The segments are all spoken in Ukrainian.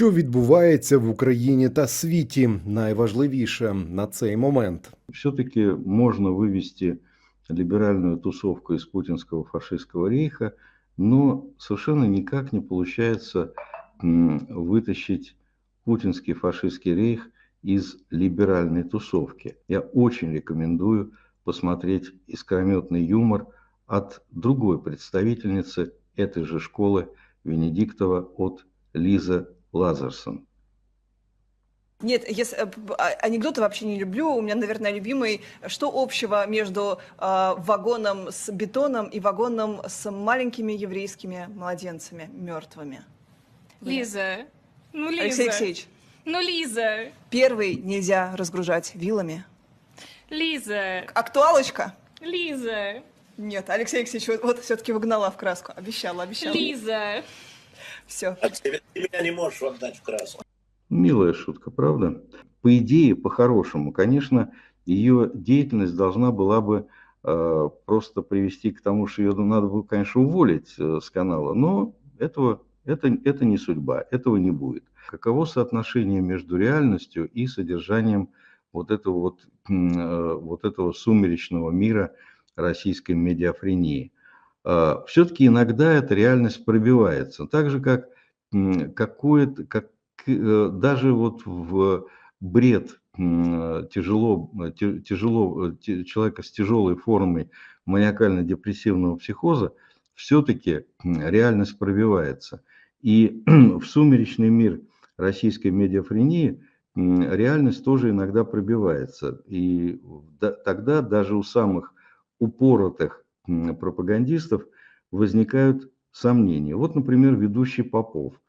Що відбувається в Україні та світі, найважливіше на цей момент. все-таки можно вывести либеральную тусовку из путинского фашистского рейха, но совершенно никак не получается м, вытащить путинский фашистский рейх из либеральной тусовки. Я очень рекомендую посмотреть искрометный юмор от другой представительницы этой же школы Венедиктова от Лиза Лазерсон. Нет, если, э, а- анекдоты вообще не люблю. У меня, наверное, любимый. Что общего между э, вагоном с бетоном и вагоном с маленькими еврейскими младенцами мертвыми? Лиза, ну Лиза. Алексей Алексеевич, Ну Лиза, первый нельзя разгружать вилами. Лиза, Актуалочка? Лиза, Нет, Алексей Алексеевич вот, вот все-таки выгнала в краску. Обещала, обещала. Лиза. Все. А ты ты меня не можешь отдать в краску. Милая шутка, правда? По идее, по-хорошему, конечно, ее деятельность должна была бы э, просто привести к тому, что ее надо было, конечно, уволить э, с канала, но этого, это, это не судьба, этого не будет. Каково соотношение между реальностью и содержанием вот этого вот, э, вот этого сумеречного мира российской медиафрении? Все-таки иногда эта реальность пробивается, так же как какое-то, как э, даже вот в бред тяжело, э, тяжело, э, человека с тяжелой формой маниакально-депрессивного психоза, все-таки реальность пробивается. И в сумеречный мир российской медиафрении реальность тоже иногда пробивается. И да- тогда даже у самых упоротых пропагандистов возникают сомнения. Вот, например, ведущий Попов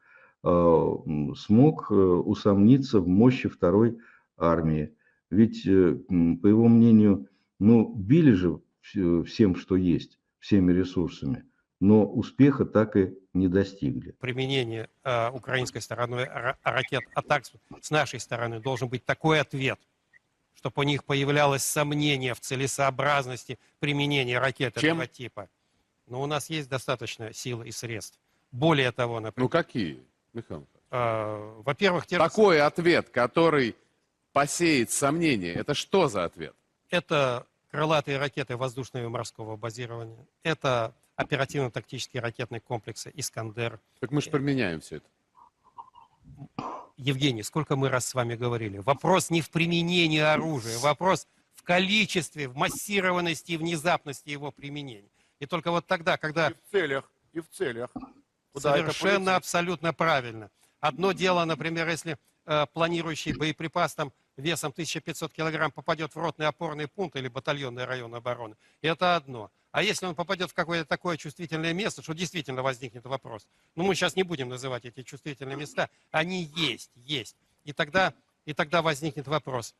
э, смог э, усомниться в мощи второй армии. Ведь, э, по его мнению, ну, били же вс- всем, что есть, всеми ресурсами, но успеха так и не достигли. применение э, украинской стороной ра- ракет атак с нашей стороны должен быть такой ответ, чтобы у них появлялось сомнение в целесообразности применения ракет Чем? этого типа. Но у нас есть достаточно сил и средств. Более того, Ну например, какие, Михаил? э, во-первых, те же Такой ответ, который посеет сомнения, это что за ответ? Это крылатые ракеты воздушного и морского базирования. Это оперативно-тактические ракетные комплексы «Искандер». Так мы же применяем все это. Евгений, сколько мы раз с вами говорили? Вопрос не в применении оружия, вопрос в количестве, в массированности и внезапности его применения. И только вот тогда, когда И в целях, и в целях. Куда совершенно абсолютно правильно. Одно дело, например, если э, планирующий боеприпас там весом 1500 килограмм попадет в ротный опорный пункт или батальонный район обороны, это одно. А если он попадет в какое-то такое чувствительное место, что действительно возникнет вопрос, ну мы сейчас не будем называть эти чувствительные места, они есть, есть. И тогда, и тогда возникнет вопрос,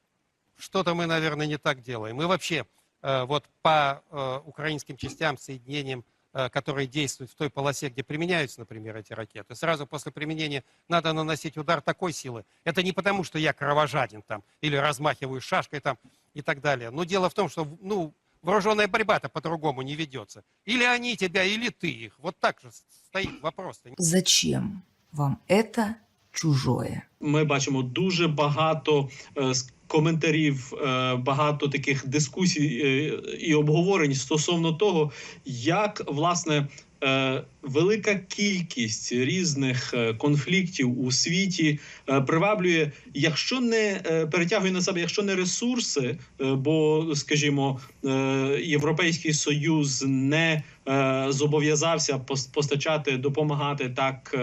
что-то мы, наверное, не так делаем. Мы вообще э, вот по э, украинским частям, соединениям, которые действуют в той полосе, где применяются, например, эти ракеты, сразу после применения надо наносить удар такой силы. Это не потому, что я кровожаден там или размахиваю шашкой там и так далее. Но дело в том, что ну, вооруженная борьба-то по-другому не ведется. Или они тебя, или ты их. Вот так же стоит вопрос-то. Зачем вам это чужое? ми бачимо дуже багато коментарів, е, багато таких дискусій е, і обговорень стосовно того, як власне. Е, Велика кількість різних е, конфліктів у світі е, приваблює, якщо не перетягує на себе, якщо не ресурси, бо скажімо, Європейський Союз не зобов'язався пос- постачати, допомагати так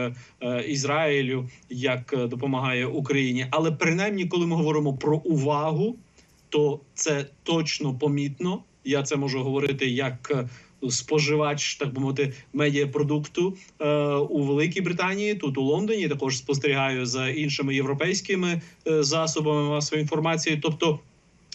Ізраїлю, як допомагає Україні. Але принаймні, коли ми говоримо про увагу, то це точно помітно. Я це можу говорити як споживач, так би мовити, медіапродукту е, у Великій Британії, тут у Лондоні. Також спостерігаю за іншими європейськими е, засобами масової інформації. Тобто.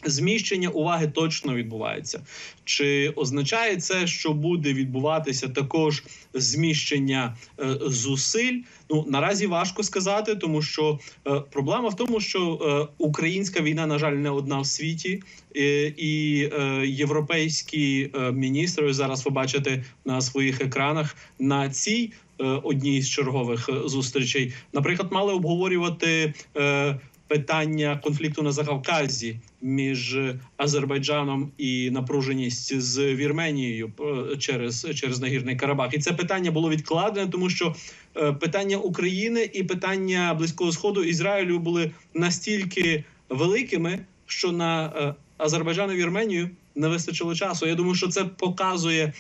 Зміщення уваги точно відбувається. Чи означає це, що буде відбуватися також зміщення е, зусиль? Ну наразі важко сказати, тому що е, проблема в тому, що е, українська війна, на жаль, не одна в світі, е, і е, європейські е, міністри зараз ви бачите на своїх екранах на цій е, одній з чергових е, зустрічей. Наприклад, мали обговорювати е, питання конфлікту на Закавказі між Азербайджаном і напруженість з Вірменією е, через, через нагірний Карабах. І це питання було відкладене, тому що е, питання України і питання Близького Сходу Ізраїлю були настільки великими, що на е, Азербайджан і Вірменію не вистачило часу. Я думаю, що це показує,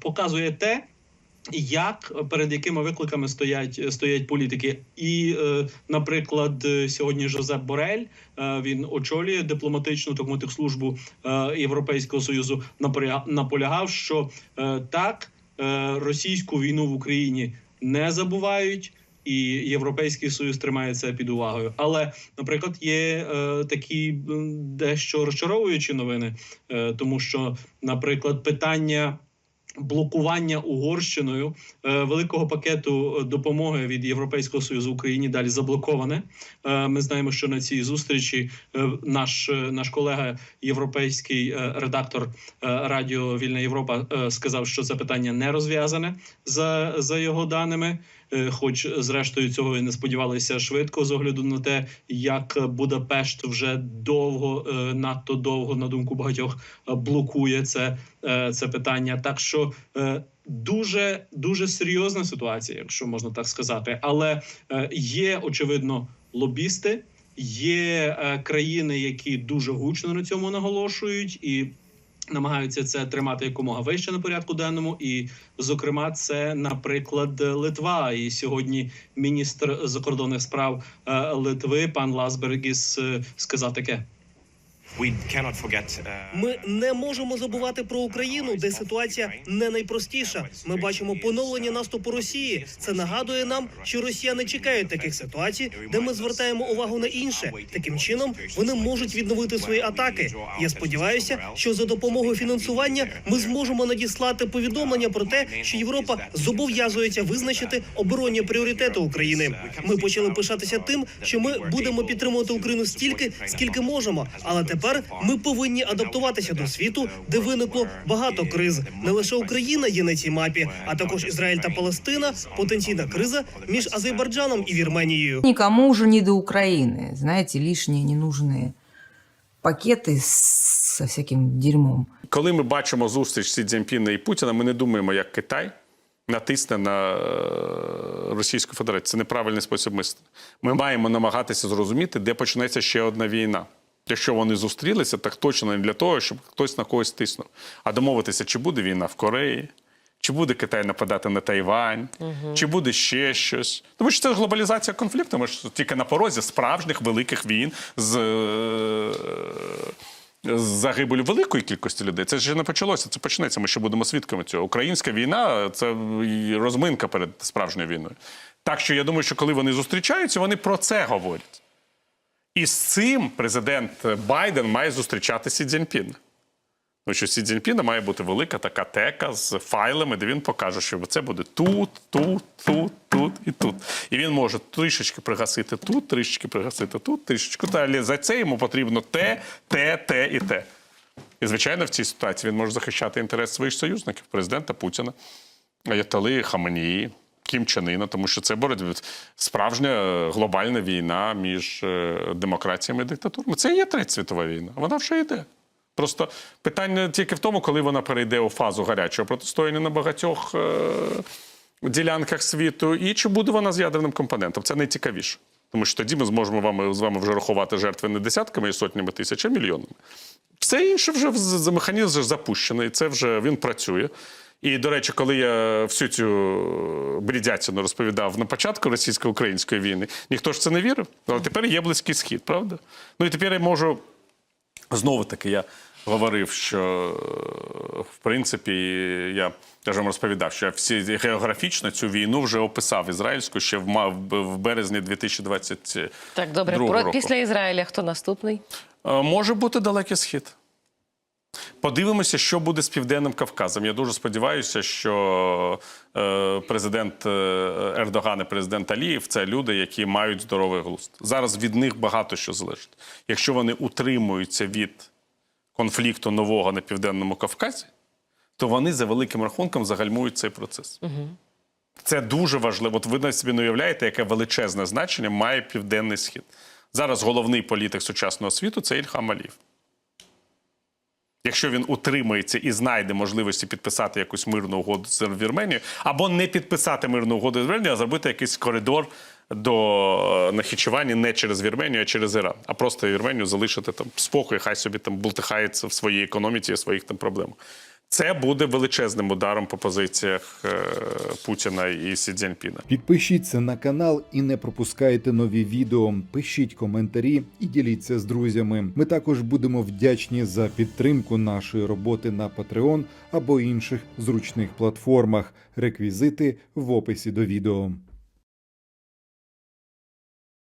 показує те, як перед якими викликами стоять стоять політики, і, е, наприклад, е, сьогодні Жозеп Борель е, він очолює дипломатичну так службу е, Європейського союзу. наполя- наполягав, що е, так е, російську війну в Україні не забувають. І Європейський Союз тримає це під увагою. Але, наприклад, є е, такі дещо розчаровуючі новини, е, тому що, наприклад, питання блокування Угорщиною е, великого пакету допомоги від Європейського союзу Україні далі заблоковане. Е, ми знаємо, що на цій зустрічі е, наш, е, наш колега, європейський е, редактор е, Радіо Вільна Європа, е, сказав, що це питання не розв'язане за, за його даними. Е, Хоч, зрештою, цього і не сподівалися швидко, з огляду на те, як Будапешт вже довго, е, надто довго, на думку багатьох, блокує це, е, це питання. Так що дуже дуже серйозна ситуація, якщо можна так сказати. Але є очевидно лобісти, є країни, які дуже гучно на цьому наголошують і. Намагаються це тримати якомога вище на порядку денному, і зокрема, це, наприклад, Литва. І сьогодні міністр закордонних справ е, Литви, пан Ласбергіс, е, сказав таке. Ми не можемо забувати про Україну, де ситуація не найпростіша. Ми бачимо поновлення наступу Росії. Це нагадує нам, що Росія не чекає таких ситуацій, де ми звертаємо увагу на інше. Таким чином вони можуть відновити свої атаки. Я сподіваюся, що за допомогою фінансування ми зможемо надіслати повідомлення про те, що Європа зобов'язується визначити оборонні пріоритети України. Ми почали пишатися тим, що ми будемо підтримувати Україну стільки, скільки можемо, але тепер ми повинні адаптуватися до світу, де виникло багато криз. Не лише Україна є на цій мапі, а також Ізраїль та Палестина, потенційна криза між Азербайджаном і Вірменією. Никому уже не до Украины. Знаете, лишние ненужные пакети со всяким дерьмом. Коли ми бачимо зустріч Сі Цзіньпіна і Путіна, ми не думаємо, як Китай натисне на е, Російську Федерацію. Це неправильний спосіб мислення. Ми маємо намагатися зрозуміти, де почнеться ще одна війна. Якщо вони зустрілися, так точно не для того, щоб хтось на когось тиснув. А домовитися, чи буде війна в Кореї, чи буде Китай нападати на Тайвань, чи буде ще щось. Тому що це глобалізація конфлікту. Ми ж тільки на порозі справжніх великих війн з. е, з загибелю великої кількості людей. Це ще не почалося, це почнеться. Ми ще будемо свідками цього. Українська війна це розминка перед справжньою війною. Так що я думаю, що коли вони зустрічаються, вони про це говорять. І з цим президент Байден має зустрічати Сі Цзіньпіна. Тому що Сі Цзіньпіна має бути велика така тека з файлами, де він покаже, що це буде тут, тут, тут, тут і тут. І він може трішечки пригасити тут, трішечки пригасити тут, трішечки. Але за це йому потрібно те, те, те і те. І, звичайно, в цій ситуації він може захищати інтерес своїх союзників, президента Путіна, Аятали Хаменії, Кім тому що це боротьба справжня глобальна війна між е, демократіями і диктатурами. Це є третя світова війна. Вона вже йде. Просто питання тільки в тому, коли вона перейде у фазу гарячого протистояння на багатьох е- ділянках світу, і чи буде вона з ядерним компонентом. Це найцікавіше. Тому що тоді ми зможемо вами, з вами вже рахувати жертви не десятками і сотнями тисяч, а мільйонами. Все інше вже механізм вже запущений, це вже він працює. І, до речі, коли я всю цю брідятину розповідав на початку російсько-української війни, ніхто ж це не вірив. Але тепер є близький схід, правда? Ну і тепер я можу знову таки я говорив, що е, в принципі я теж вам розповідав, що я всі географічно цю війну вже описав ізраїльську ще в, в березні 2020 Так, добре. Про, року. після Ізраїля хто наступний? Е, Може бути далекий схід. Подивимося, що буде з Південним Кавказом. Я дуже сподіваюся, що е, президент е, Ердоган і президент Алієв це люди, які мають здоровий глузд. Зараз від них багато що залежить. Якщо вони утримуються від конфлікту нового на Південному Кавказі, то вони за великим рахунком загальмують цей процес. Це дуже важливо. От ви навіть собі не уявляєте, яке величезне значення має Південний Схід. Зараз головний політик сучасного світу це Ільхам Алієв. Якщо він утримається і знайде можливості підписати якусь мирну угоду з Вірменією, або не підписати мирну угоду з Вірменією, а зробити якийсь коридор до е, не через Вірменію, а через Іран, а просто Вірменію залишити там спокій, хай собі там бултихається в своїй економіці, в своїх там проблемах. Це буде величезним ударом по позиціях е, Путіна і Сі Цзіньпіна. Підпишіться на канал і не пропускайте нові відео. Пишіть коментарі і діліться з друзями. Ми також будемо вдячні за підтримку нашої роботи на Patreon або інших зручних платформах. Реквізити в описі до відео.